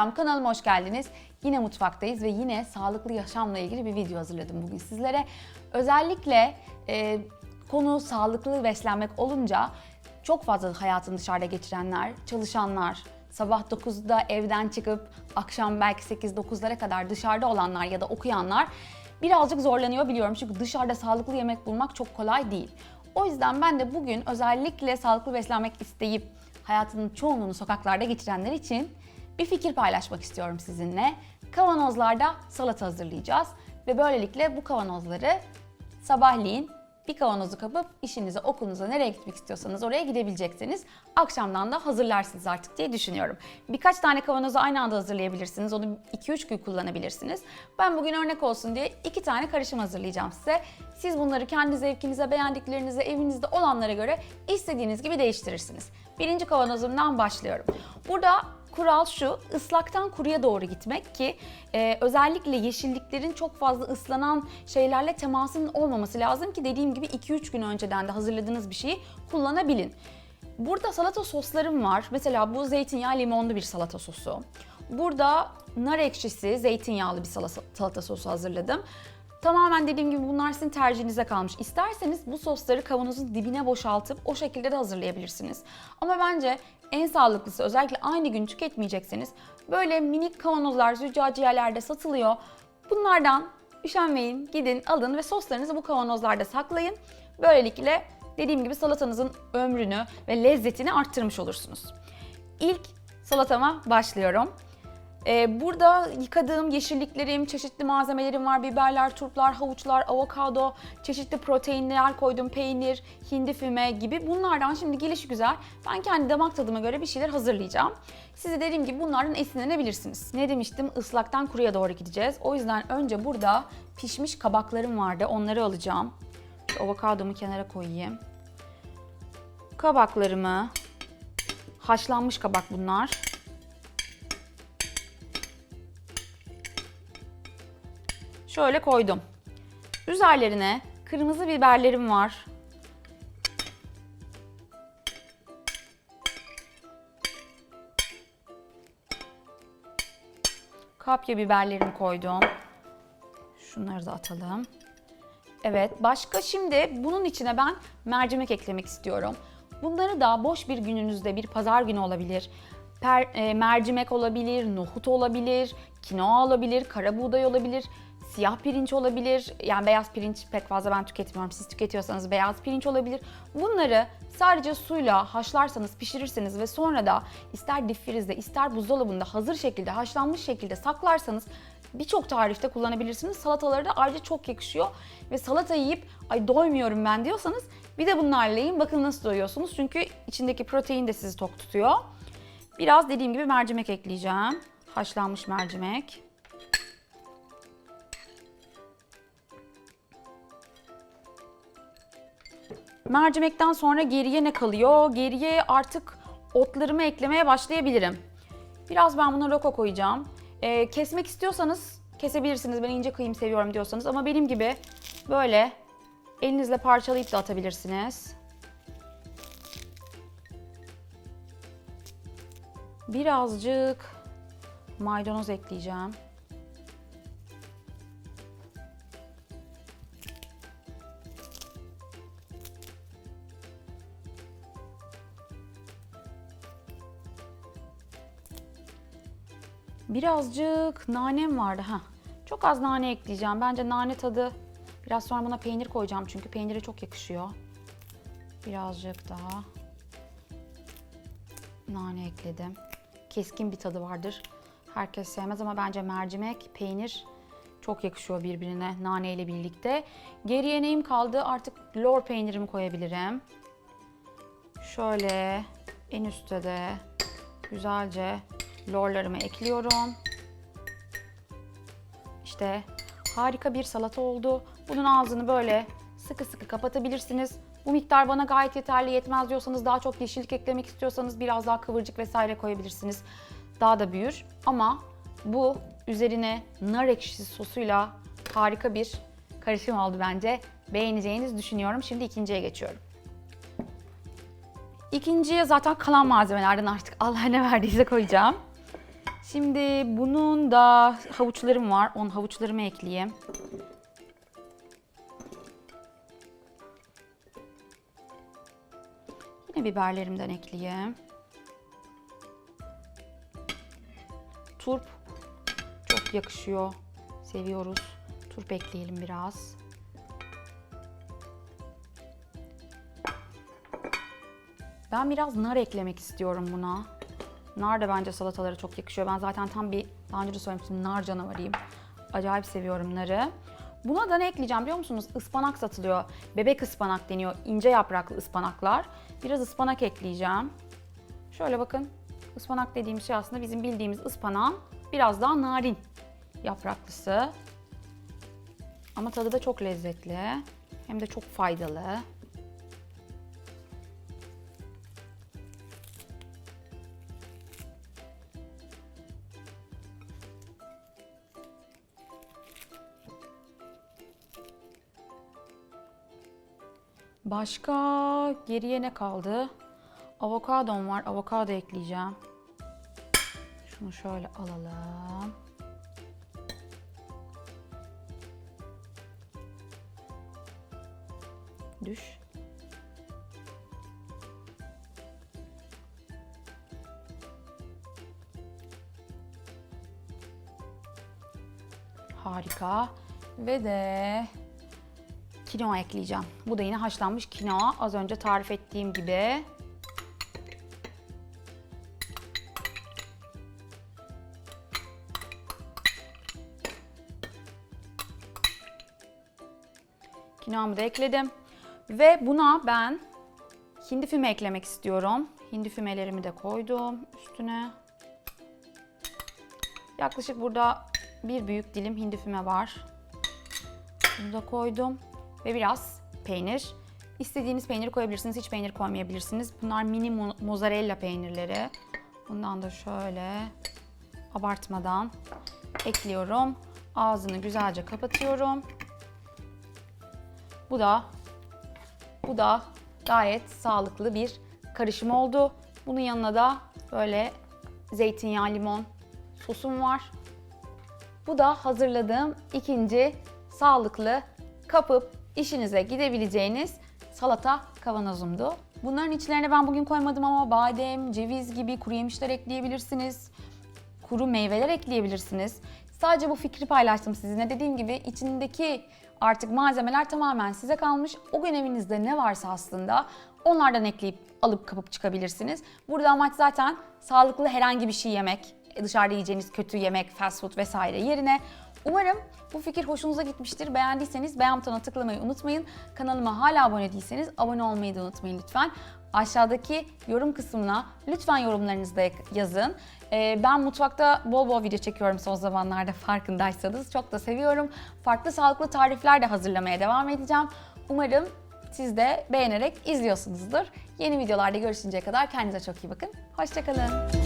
Selam kanalıma hoş geldiniz. Yine mutfaktayız ve yine sağlıklı yaşamla ilgili bir video hazırladım bugün sizlere. Özellikle e, konu sağlıklı beslenmek olunca çok fazla hayatını dışarıda geçirenler, çalışanlar, sabah 9'da evden çıkıp akşam belki 8-9'lara kadar dışarıda olanlar ya da okuyanlar birazcık zorlanıyor biliyorum. Çünkü dışarıda sağlıklı yemek bulmak çok kolay değil. O yüzden ben de bugün özellikle sağlıklı beslenmek isteyip hayatının çoğunluğunu sokaklarda geçirenler için bir fikir paylaşmak istiyorum sizinle. Kavanozlarda salata hazırlayacağız ve böylelikle bu kavanozları sabahleyin bir kavanozu kapıp işinize, okulunuza nereye gitmek istiyorsanız oraya gidebileceksiniz. Akşamdan da hazırlarsınız artık diye düşünüyorum. Birkaç tane kavanozu aynı anda hazırlayabilirsiniz. Onu 2-3 gün kullanabilirsiniz. Ben bugün örnek olsun diye iki tane karışım hazırlayacağım size. Siz bunları kendi zevkinize, beğendiklerinize, evinizde olanlara göre istediğiniz gibi değiştirirsiniz. Birinci kavanozumdan başlıyorum. Burada kural şu, ıslaktan kuruya doğru gitmek ki e, özellikle yeşilliklerin çok fazla ıslanan şeylerle temasının olmaması lazım ki dediğim gibi 2-3 gün önceden de hazırladığınız bir şeyi kullanabilin. Burada salata soslarım var. Mesela bu zeytinyağı limonlu bir salata sosu. Burada nar ekşisi, zeytinyağlı bir salata, sosu hazırladım. Tamamen dediğim gibi bunlar sizin tercihinize kalmış. İsterseniz bu sosları kavanozun dibine boşaltıp o şekilde de hazırlayabilirsiniz. Ama bence en sağlıklısı özellikle aynı gün tüketmeyecekseniz böyle minik kavanozlar züccaciyelerde satılıyor. Bunlardan üşenmeyin, gidin alın ve soslarınızı bu kavanozlarda saklayın. Böylelikle dediğim gibi salatanızın ömrünü ve lezzetini arttırmış olursunuz. İlk salatama başlıyorum. Ee, burada yıkadığım yeşilliklerim, çeşitli malzemelerim var. Biberler, turplar, havuçlar, avokado, çeşitli proteinler koydum. Peynir, hindi füme gibi. Bunlardan şimdi gelişi güzel. Ben kendi damak tadıma göre bir şeyler hazırlayacağım. Size dediğim gibi bunlardan esinlenebilirsiniz. Ne demiştim? Islaktan kuruya doğru gideceğiz. O yüzden önce burada pişmiş kabaklarım vardı. Onları alacağım. Şu avokadomu kenara koyayım. Kabaklarımı, haşlanmış kabak bunlar. Şöyle koydum. Üzerlerine kırmızı biberlerim var. Kapya biberlerimi koydum. Şunları da atalım. Evet, başka şimdi bunun içine ben mercimek eklemek istiyorum. Bunları da boş bir gününüzde, bir pazar günü olabilir, per, e, mercimek olabilir, nohut olabilir, kinoa olabilir, kara buğday olabilir, siyah pirinç olabilir. Yani beyaz pirinç pek fazla ben tüketmiyorum. Siz tüketiyorsanız beyaz pirinç olabilir. Bunları sadece suyla haşlarsanız, pişirirseniz ve sonra da ister difrizde ister buzdolabında hazır şekilde, haşlanmış şekilde saklarsanız birçok tarifte kullanabilirsiniz. Salataları da ayrıca çok yakışıyor. Ve salata yiyip ay doymuyorum ben diyorsanız bir de bunlarla yiyin. Bakın nasıl doyuyorsunuz. Çünkü içindeki protein de sizi tok tutuyor. Biraz dediğim gibi mercimek ekleyeceğim. Haşlanmış mercimek. Mercimekten sonra geriye ne kalıyor? Geriye artık otlarımı eklemeye başlayabilirim. Biraz ben buna roko koyacağım. Ee, kesmek istiyorsanız kesebilirsiniz. Ben ince kıyım seviyorum diyorsanız ama benim gibi böyle elinizle parçalayıp da atabilirsiniz. Birazcık maydanoz ekleyeceğim. Birazcık nanem vardı. ha. Çok az nane ekleyeceğim. Bence nane tadı biraz sonra buna peynir koyacağım çünkü peynire çok yakışıyor. Birazcık daha nane ekledim. Keskin bir tadı vardır. Herkes sevmez ama bence mercimek, peynir çok yakışıyor birbirine nane ile birlikte. Geriye neyim kaldı? Artık lor peynirimi koyabilirim. Şöyle en üstte de güzelce lorlarımı ekliyorum. İşte harika bir salata oldu. Bunun ağzını böyle sıkı sıkı kapatabilirsiniz. Bu miktar bana gayet yeterli yetmez diyorsanız daha çok yeşillik eklemek istiyorsanız biraz daha kıvırcık vesaire koyabilirsiniz. Daha da büyür ama bu üzerine nar ekşisi sosuyla harika bir karışım oldu bence. Beğeneceğinizi düşünüyorum. Şimdi ikinciye geçiyorum. İkinciye zaten kalan malzemelerden artık Allah ne verdiyse koyacağım. Şimdi bunun da havuçlarım var. Onun havuçlarımı ekleyeyim. Yine biberlerimden ekleyeyim. Turp çok yakışıyor. Seviyoruz. Turp ekleyelim biraz. Ben biraz nar eklemek istiyorum buna. Nar da bence salatalara çok yakışıyor. Ben zaten tam bir, daha önce de söylemiştim, nar canavarıyım. Acayip seviyorum narı. Buna da ne ekleyeceğim biliyor musunuz? Ispanak satılıyor. Bebek ıspanak deniyor. İnce yapraklı ıspanaklar. Biraz ıspanak ekleyeceğim. Şöyle bakın. Ispanak dediğimiz şey aslında bizim bildiğimiz ıspanağın biraz daha narin yapraklısı. Ama tadı da çok lezzetli. Hem de çok faydalı. Başka geriye ne kaldı? Avokadom var. Avokado ekleyeceğim. Şunu şöyle alalım. Düş. Harika. Ve de kinoa ekleyeceğim. Bu da yine haşlanmış kinoa. Az önce tarif ettiğim gibi. Kinoamı da ekledim. Ve buna ben hindi füme eklemek istiyorum. Hindi fümelerimi de koydum üstüne. Yaklaşık burada bir büyük dilim hindi füme var. Bunu da koydum. Ve biraz peynir. İstediğiniz peyniri koyabilirsiniz. Hiç peynir koymayabilirsiniz. Bunlar mini mo- mozzarella peynirleri. Bundan da şöyle abartmadan ekliyorum. Ağzını güzelce kapatıyorum. Bu da bu da gayet sağlıklı bir karışım oldu. Bunun yanına da böyle zeytinyağı, limon sosum var. Bu da hazırladığım ikinci sağlıklı kapıp işinize gidebileceğiniz salata kavanozumdu. Bunların içlerine ben bugün koymadım ama badem, ceviz gibi kuru yemişler ekleyebilirsiniz. Kuru meyveler ekleyebilirsiniz. Sadece bu fikri paylaştım sizinle. Dediğim gibi içindeki artık malzemeler tamamen size kalmış. O gün evinizde ne varsa aslında onlardan ekleyip alıp kapıp çıkabilirsiniz. Burada amaç zaten sağlıklı herhangi bir şey yemek. Dışarıda yiyeceğiniz kötü yemek, fast food vesaire yerine Umarım bu fikir hoşunuza gitmiştir. Beğendiyseniz beğen butonuna tıklamayı unutmayın. Kanalıma hala abone değilseniz abone olmayı da unutmayın lütfen. Aşağıdaki yorum kısmına lütfen yorumlarınızı da yazın. Ee, ben mutfakta bol bol video çekiyorum son zamanlarda farkındaysanız. Çok da seviyorum. Farklı sağlıklı tarifler de hazırlamaya devam edeceğim. Umarım siz de beğenerek izliyorsunuzdur. Yeni videolarda görüşünceye kadar kendinize çok iyi bakın. Hoşçakalın.